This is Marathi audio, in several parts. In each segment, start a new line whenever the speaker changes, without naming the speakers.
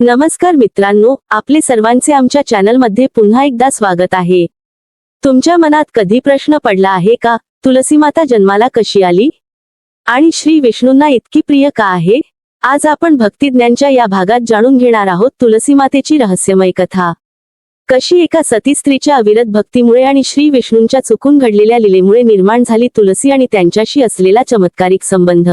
नमस्कार मित्रांनो आपले सर्वांचे आमच्या चॅनलमध्ये पुन्हा एकदा स्वागत आहे. तुमच्या मनात कधी प्रश्न पडला आहे का? तुलसी माता जन्माला कशी आली? आणि श्री विष्णूंना इतकी प्रिय का आहे? आज आपण भक्तिज्ञानच्या या भागात जाणून घेणार आहोत तुलसी मातेची रहस्यमय कथा. कशी एका सती स्त्रीच्या अविरत भक्तीमुळे आणि श्री विष्णूंच्या चुकून घडलेल्या लिलेमुळे निर्माण झाली तुलसी आणि त्यांच्याशी असलेला चमत्कारिक संबंध?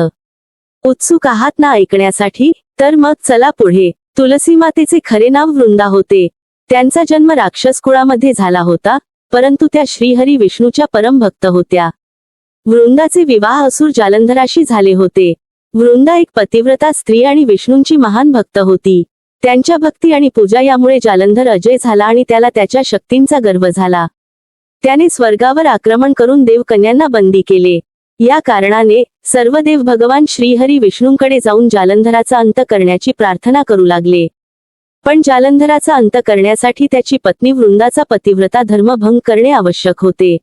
उत्सुक आहात ना ऐकण्यासाठी? तर मग चला पुढे. तुलसी मातेचे खरे नाव वृंदा होते. त्यांचा जन्म राक्षस कुळामध्ये झाला होता परंतु त्या श्रीहरी विष्णूच्या परमभक्त होत्या. वृंदाचे विवाह असुर जालंधराशी झाले होते. वृंदा एक पतिव्रता स्त्री आणि विष्णूंची महान भक्त होती. त्यांच्या भक्ती आणि पूजा यामुळे जालंधर अजय झाला आणि त्याला त्याच्या शक्तींचा गर्व झाला. त्याने स्वर्गावर आक्रमण करून देवकन्यांना बंदी केले. या कारणाने सर्व देव भगवान श्रीहरी विष्णूंकडे जाऊन जालंधराचा अंत करण्याची प्रार्थना करू लागले. पण जालंधराचा अंत करण्यासाठी त्याची पत्नी वृंदाचा पतिव्रता धर्मभंग करणे आवश्यक होते.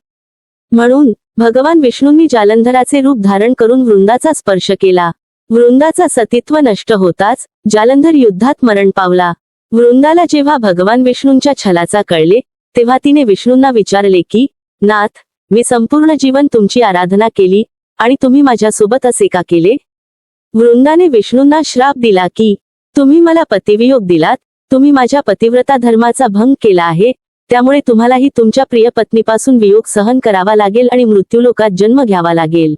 म्हणून भगवान विष्णूंनी जालंधराचे रूप धारण करून वृंदाचा स्पर्श केला. वृंदाचा सतीत्व नष्ट होताच जालंधर युद्धात मरण पावला. वृंदाला जेव्हा भगवान विष्णूंच्या छलाचा कळले तेव्हा तिने विष्णूंना विचारले की नाथ मी संपूर्ण जीवन तुमची आराधना केली आणि तुम्ही माझ्यासोबत असे का केले. वृंदाने विष्णूंना श्राप दिला की तुम्ही मला पतिवियोग दिलात तुम्ही माझ्या पतिव्रता धर्माचा भंग केला आहे त्यामुळे तुम्हालाही तुमच्या प्रिय पत्नीपासून वियोग सहन करावा लागेल आणि मृत्यूलोकात जन्म घ्यावा लागेल.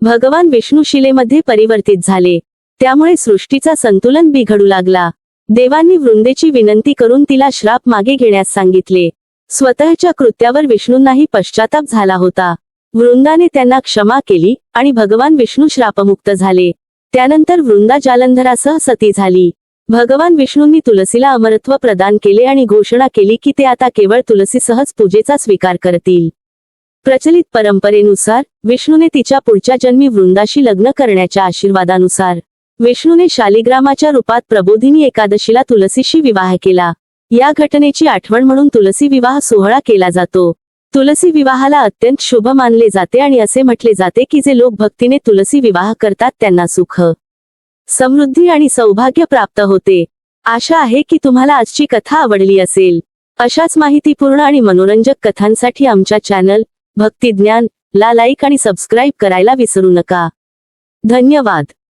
भगवान विष्णू शिलेमध्ये परिवर्तित झाले. त्यामुळे सृष्टीचा संतुलन बिघडू लागला. देवांनी वृंदेची विनंती करून तिला श्राप मागे घेण्यास सांगितले. स्वतःच्या कृत्यावर विष्णूंनाही पश्चाताप झाला होता. वृंदाने त्यांना क्षमा केली आणि भगवान विष्णू श्रापमुक्त झाले. त्यानंतर वृंदा जालंधरासह सती झाली. भगवान विष्णूंनी तुलसीला अमरत्व प्रदान केले आणि घोषणा केली की ते आता केवळ तुलसीसहच पूजेचा स्वीकार करतील. प्रचलित परंपरेनुसार विष्णूने तिच्या पुढच्या जन्मी वृंदाशी लग्न करण्याच्या आशीर्वादानुसार विष्णूने शालिग्रामाच्या रूपात प्रबोधिनी एकादशीला तुलसीशी विवाह केला. या घटनेची आठवण म्हणून तुलसी विवाह सोहळा केला जातो. तुलसी विवाहाला अत्यंत शुभ मानले जाते आणि असे म्हटले जाते की जे लोक भक्तीने तुलसी विवाह करतात त्यांना सुख समृद्धी आणि सौभाग्य प्राप्त होते. आशा आहे की तुम्हाला आजची कथा आवडली असेल. अशाच माहितीपूर्ण आणि मनोरंजक कथांसाठी आमच्या चॅनल भक्तिज्ञान ला लाईक आणि सबस्क्राईब करायला विसरू नका. धन्यवाद.